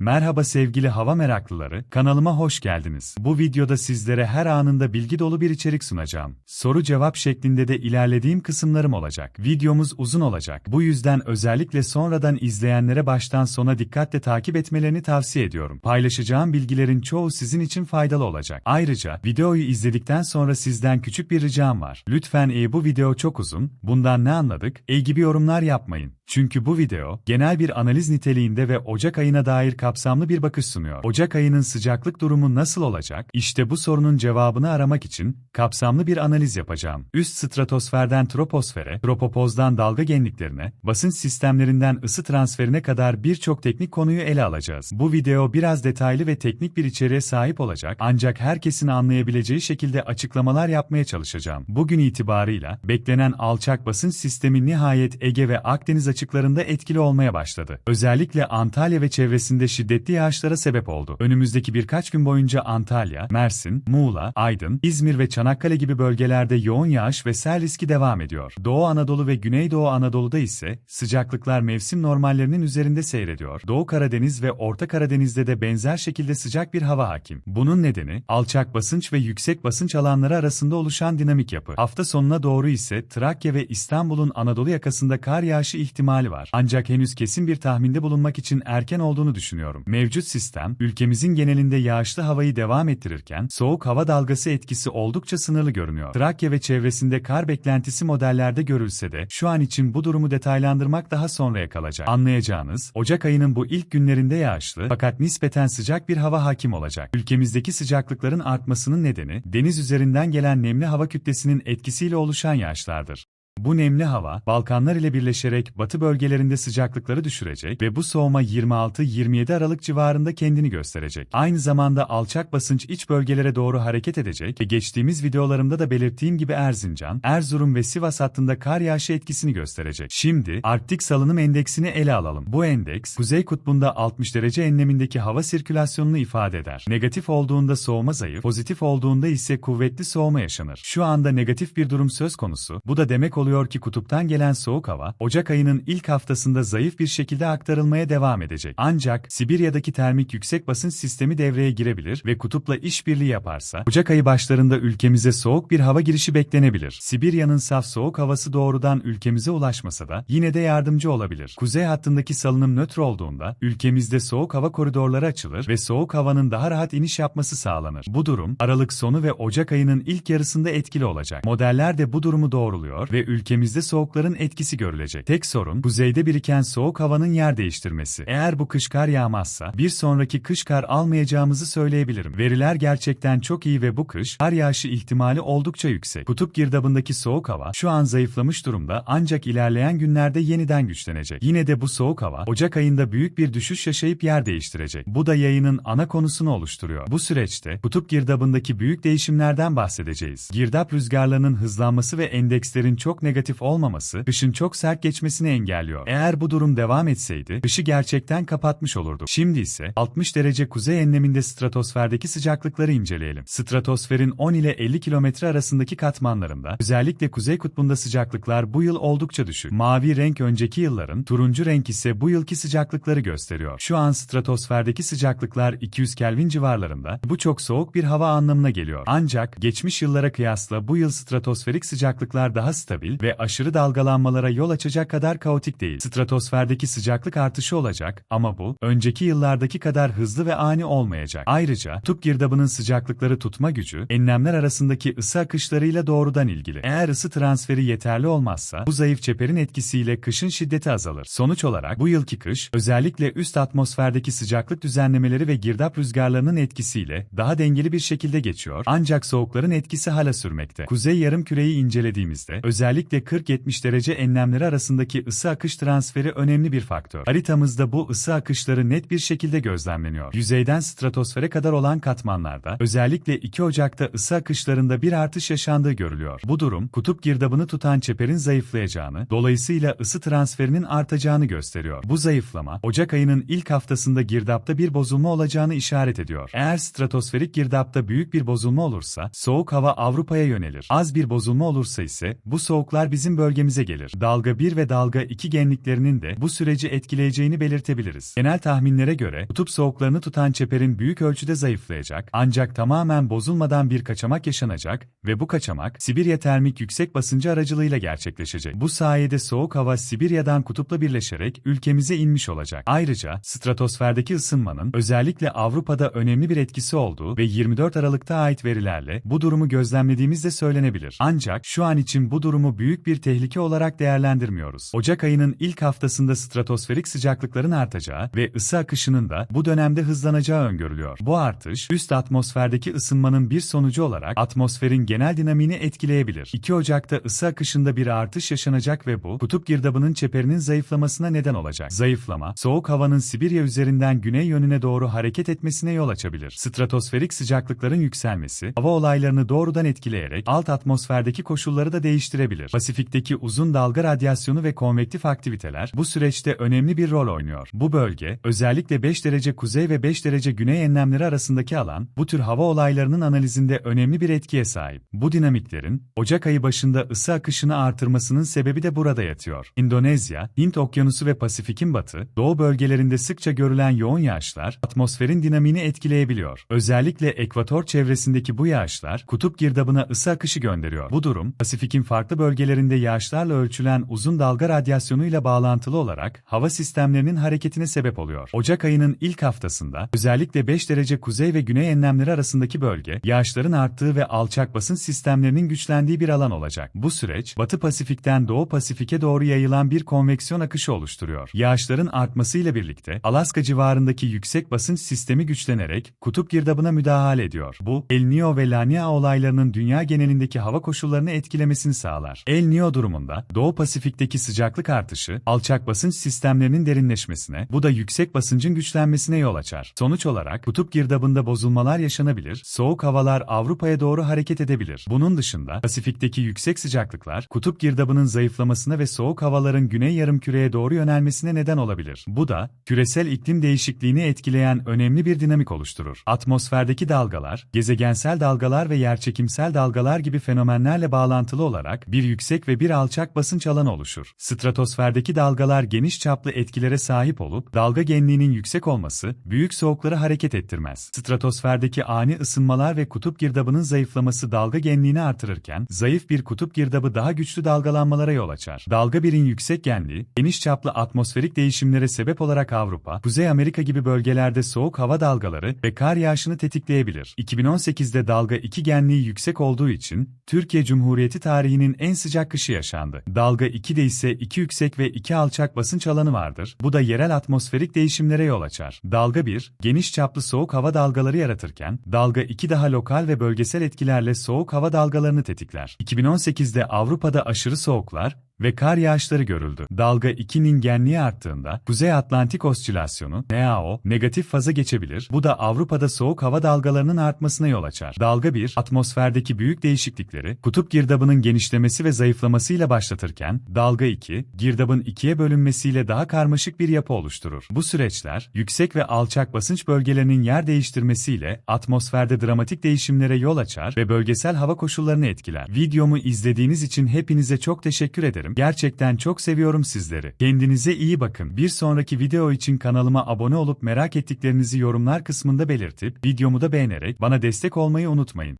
Merhaba sevgili hava meraklıları, kanalıma hoş geldiniz. Bu videoda sizlere her anında bilgi dolu bir içerik sunacağım. Soru cevap şeklinde de ilerlediğim kısımlarım olacak. Videomuz uzun olacak. Bu yüzden özellikle sonradan izleyenlere baştan sona dikkatle takip etmelerini tavsiye ediyorum. Paylaşacağım bilgilerin çoğu sizin için faydalı olacak. Ayrıca videoyu izledikten sonra sizden küçük bir ricam var. Lütfen e bu video çok uzun, bundan ne anladık, e gibi yorumlar yapmayın. Çünkü bu video, genel bir analiz niteliğinde ve Ocak ayına dair kapsamlı bir bakış sunuyor. Ocak ayının sıcaklık durumu nasıl olacak? İşte bu sorunun cevabını aramak için, kapsamlı bir analiz yapacağım. Üst stratosferden troposfere, tropopozdan dalga genliklerine, basınç sistemlerinden ısı transferine kadar birçok teknik konuyu ele alacağız. Bu video biraz detaylı ve teknik bir içeriğe sahip olacak ancak herkesin anlayabileceği şekilde açıklamalar yapmaya çalışacağım. Bugün itibarıyla, beklenen alçak basınç sistemi nihayet Ege ve Akdeniz açıklarında etkili olmaya başladı. Özellikle Antalya ve çevresinde şiddetli yağışlara sebep oldu. Önümüzdeki birkaç gün boyunca Antalya, Mersin, Muğla, Aydın, İzmir ve Çanakkale gibi bölgelerde yoğun yağış ve sel riski devam ediyor. Doğu Anadolu ve Güneydoğu Anadolu'da ise sıcaklıklar mevsim normallerinin üzerinde seyrediyor. Doğu Karadeniz ve Orta Karadeniz'de de benzer şekilde sıcak bir hava hakim. Bunun nedeni alçak basınç ve yüksek basınç alanları arasında oluşan dinamik yapı. Hafta sonuna doğru ise Trakya ve İstanbul'un Anadolu yakasında kar yağışı ihtimali var. Ancak henüz kesin bir tahminde bulunmak için erken olduğunu düşünüyorum. Mevcut sistem, ülkemizin genelinde yağışlı havayı devam ettirirken, soğuk hava dalgası etkisi oldukça sınırlı görünüyor. Trakya ve çevresinde kar beklentisi modellerde görülse de, şu an için bu durumu detaylandırmak daha sonraya kalacak. Anlayacağınız, Ocak ayının bu ilk günlerinde yağışlı, fakat nispeten sıcak bir hava hakim olacak. Ülkemizdeki sıcaklıkların artmasının nedeni, deniz üzerinden gelen nemli hava kütlesinin etkisiyle oluşan yağışlardır. Bu nemli hava, Balkanlar ile birleşerek batı bölgelerinde sıcaklıkları düşürecek ve bu soğuma 26-27 Aralık civarında kendini gösterecek. Aynı zamanda alçak basınç iç bölgelere doğru hareket edecek ve geçtiğimiz videolarımda da belirttiğim gibi Erzincan, Erzurum ve Sivas hattında kar yağışı etkisini gösterecek. Şimdi, Arktik salınım endeksini ele alalım. Bu endeks, Kuzey Kutbu'nda 60 derece enlemindeki hava sirkülasyonunu ifade eder. Negatif olduğunda soğuma zayıf, pozitif olduğunda ise kuvvetli soğuma yaşanır. Şu anda negatif bir durum söz konusu, bu da demek oluyor ki kutuptan gelen soğuk hava, Ocak ayının ilk haftasında zayıf bir şekilde aktarılmaya devam edecek. Ancak, Sibirya'daki termik yüksek basınç sistemi devreye girebilir ve kutupla işbirliği yaparsa, Ocak ayı başlarında ülkemize soğuk bir hava girişi beklenebilir. Sibirya'nın saf soğuk havası doğrudan ülkemize ulaşmasa da, yine de yardımcı olabilir. Kuzey hattındaki salınım nötr olduğunda, ülkemizde soğuk hava koridorları açılır ve soğuk havanın daha rahat iniş yapması sağlanır. Bu durum, Aralık sonu ve Ocak ayının ilk yarısında etkili olacak. Modeller de bu durumu doğruluyor ve ülkemizde soğukların etkisi görülecek. Tek sorun, kuzeyde biriken soğuk havanın yer değiştirmesi. Eğer bu kış kar yağmazsa, bir sonraki kış kar almayacağımızı söyleyebilirim. Veriler gerçekten çok iyi ve bu kış, kar yağışı ihtimali oldukça yüksek. Kutup girdabındaki soğuk hava, şu an zayıflamış durumda ancak ilerleyen günlerde yeniden güçlenecek. Yine de bu soğuk hava, Ocak ayında büyük bir düşüş yaşayıp yer değiştirecek. Bu da yayının ana konusunu oluşturuyor. Bu süreçte, kutup girdabındaki büyük değişimlerden bahsedeceğiz. Girdap rüzgarlarının hızlanması ve endekslerin çok negatif olmaması, kışın çok sert geçmesini engelliyor. Eğer bu durum devam etseydi, kışı gerçekten kapatmış olurdu. Şimdi ise 60 derece kuzey enleminde stratosferdeki sıcaklıkları inceleyelim. Stratosferin 10 ile 50 kilometre arasındaki katmanlarında, özellikle kuzey kutbunda sıcaklıklar bu yıl oldukça düşük. Mavi renk önceki yılların, turuncu renk ise bu yılki sıcaklıkları gösteriyor. Şu an stratosferdeki sıcaklıklar 200 Kelvin civarlarında, bu çok soğuk bir hava anlamına geliyor. Ancak, geçmiş yıllara kıyasla bu yıl stratosferik sıcaklıklar daha stabil ve aşırı dalgalanmalara yol açacak kadar kaotik değil. Stratosferdeki sıcaklık artışı olacak ama bu, önceki yıllardaki kadar hızlı ve ani olmayacak. Ayrıca, kutup girdabının sıcaklıkları tutma gücü, enlemler arasındaki ısı akışlarıyla doğrudan ilgili. Eğer ısı transferi yeterli olmazsa, bu zayıf çeperin etkisiyle kışın şiddeti azalır. Sonuç olarak, bu yılki kış, özellikle üst atmosferdeki sıcaklık düzenlemeleri ve girdap rüzgarlarının etkisiyle daha dengeli bir şekilde geçiyor, ancak soğukların etkisi hala sürmekte. Kuzey yarım küreyi incelediğimizde, özellikle 40-70 derece enlemleri arasındaki ısı akış transferi önemli bir faktör. Haritamızda bu ısı akışları net bir şekilde gözlemleniyor. Yüzeyden stratosfere kadar olan katmanlarda, özellikle 2 Ocak'ta ısı akışlarında bir artış yaşandığı görülüyor. Bu durum, kutup girdabını tutan çeperin zayıflayacağını, dolayısıyla ısı transferinin artacağını gösteriyor. Bu zayıflama, Ocak ayının ilk haftasında girdapta bir bozulma olacağını işaret ediyor. Eğer stratosferik girdapta büyük bir bozulma olursa, soğuk hava Avrupa'ya yönelir. Az bir bozulma olursa ise, bu soğuk soğuklar bizim bölgemize gelir. Dalga 1 ve dalga 2 genliklerinin de bu süreci etkileyeceğini belirtebiliriz. Genel tahminlere göre kutup soğuklarını tutan çeperin büyük ölçüde zayıflayacak ancak tamamen bozulmadan bir kaçamak yaşanacak ve bu kaçamak Sibirya termik yüksek basıncı aracılığıyla gerçekleşecek. Bu sayede soğuk hava Sibirya'dan kutupla birleşerek ülkemize inmiş olacak. Ayrıca stratosferdeki ısınmanın özellikle Avrupa'da önemli bir etkisi olduğu ve 24 Aralık'ta ait verilerle bu durumu gözlemlediğimiz de söylenebilir. Ancak şu an için bu durumu büyük bir tehlike olarak değerlendirmiyoruz. Ocak ayının ilk haftasında stratosferik sıcaklıkların artacağı ve ısı akışının da bu dönemde hızlanacağı öngörülüyor. Bu artış, üst atmosferdeki ısınmanın bir sonucu olarak atmosferin genel dinamiğini etkileyebilir. 2 Ocak'ta ısı akışında bir artış yaşanacak ve bu, kutup girdabının çeperinin zayıflamasına neden olacak. Zayıflama, soğuk havanın Sibirya üzerinden güney yönüne doğru hareket etmesine yol açabilir. Stratosferik sıcaklıkların yükselmesi, hava olaylarını doğrudan etkileyerek alt atmosferdeki koşulları da değiştirebilir. Pasifik'teki uzun dalga radyasyonu ve konvektif aktiviteler bu süreçte önemli bir rol oynuyor. Bu bölge, özellikle 5 derece kuzey ve 5 derece güney enlemleri arasındaki alan, bu tür hava olaylarının analizinde önemli bir etkiye sahip. Bu dinamiklerin, Ocak ayı başında ısı akışını artırmasının sebebi de burada yatıyor. Endonezya, Hint Okyanusu ve Pasifik'in batı, doğu bölgelerinde sıkça görülen yoğun yağışlar, atmosferin dinamiğini etkileyebiliyor. Özellikle ekvator çevresindeki bu yağışlar, kutup girdabına ısı akışı gönderiyor. Bu durum, Pasifik'in farklı bölgelerinde yağışlarla ölçülen uzun dalga radyasyonuyla bağlantılı olarak hava sistemlerinin hareketine sebep oluyor. Ocak ayının ilk haftasında özellikle 5 derece kuzey ve güney enlemleri arasındaki bölge yağışların arttığı ve alçak basınç sistemlerinin güçlendiği bir alan olacak. Bu süreç Batı Pasifik'ten Doğu Pasifik'e doğru yayılan bir konveksiyon akışı oluşturuyor. Yağışların artmasıyla birlikte Alaska civarındaki yüksek basınç sistemi güçlenerek kutup girdabına müdahale ediyor. Bu El Niño ve La Niña olaylarının dünya genelindeki hava koşullarını etkilemesini sağlar. El Niño durumunda Doğu Pasifik'teki sıcaklık artışı alçak basınç sistemlerinin derinleşmesine, bu da yüksek basıncın güçlenmesine yol açar. Sonuç olarak kutup girdabında bozulmalar yaşanabilir, soğuk havalar Avrupa'ya doğru hareket edebilir. Bunun dışında Pasifik'teki yüksek sıcaklıklar kutup girdabının zayıflamasına ve soğuk havaların güney yarımküreye doğru yönelmesine neden olabilir. Bu da küresel iklim değişikliğini etkileyen önemli bir dinamik oluşturur. Atmosferdeki dalgalar, gezegensel dalgalar ve yerçekimsel dalgalar gibi fenomenlerle bağlantılı olarak bir yüksek ve bir alçak basınç alanı oluşur. Stratosferdeki dalgalar geniş çaplı etkilere sahip olup dalga genliğinin yüksek olması büyük soğukları hareket ettirmez. Stratosferdeki ani ısınmalar ve kutup girdabının zayıflaması dalga genliğini artırırken zayıf bir kutup girdabı daha güçlü dalgalanmalara yol açar. Dalga birin yüksek genliği, geniş çaplı atmosferik değişimlere sebep olarak Avrupa, Kuzey Amerika gibi bölgelerde soğuk hava dalgaları ve kar yağışını tetikleyebilir. 2018'de dalga 2 genliği yüksek olduğu için Türkiye Cumhuriyeti tarihinin en sıcak kışı yaşandı. Dalga 2'de ise 2 yüksek ve 2 alçak basınç alanı vardır. Bu da yerel atmosferik değişimlere yol açar. Dalga 1, geniş çaplı soğuk hava dalgaları yaratırken, dalga 2 daha lokal ve bölgesel etkilerle soğuk hava dalgalarını tetikler. 2018'de Avrupa'da aşırı soğuklar, ve kar yağışları görüldü. Dalga 2'nin genliği arttığında Kuzey Atlantik Osilasyonu NAO negatif faza geçebilir. Bu da Avrupa'da soğuk hava dalgalarının artmasına yol açar. Dalga 1 atmosferdeki büyük değişiklikleri kutup girdabının genişlemesi ve zayıflamasıyla başlatırken dalga 2 girdabın ikiye bölünmesiyle daha karmaşık bir yapı oluşturur. Bu süreçler yüksek ve alçak basınç bölgelerinin yer değiştirmesiyle atmosferde dramatik değişimlere yol açar ve bölgesel hava koşullarını etkiler. Videomu izlediğiniz için hepinize çok teşekkür ederim. Gerçekten çok seviyorum sizleri. Kendinize iyi bakın. Bir sonraki video için kanalıma abone olup merak ettiklerinizi yorumlar kısmında belirtip videomu da beğenerek bana destek olmayı unutmayın.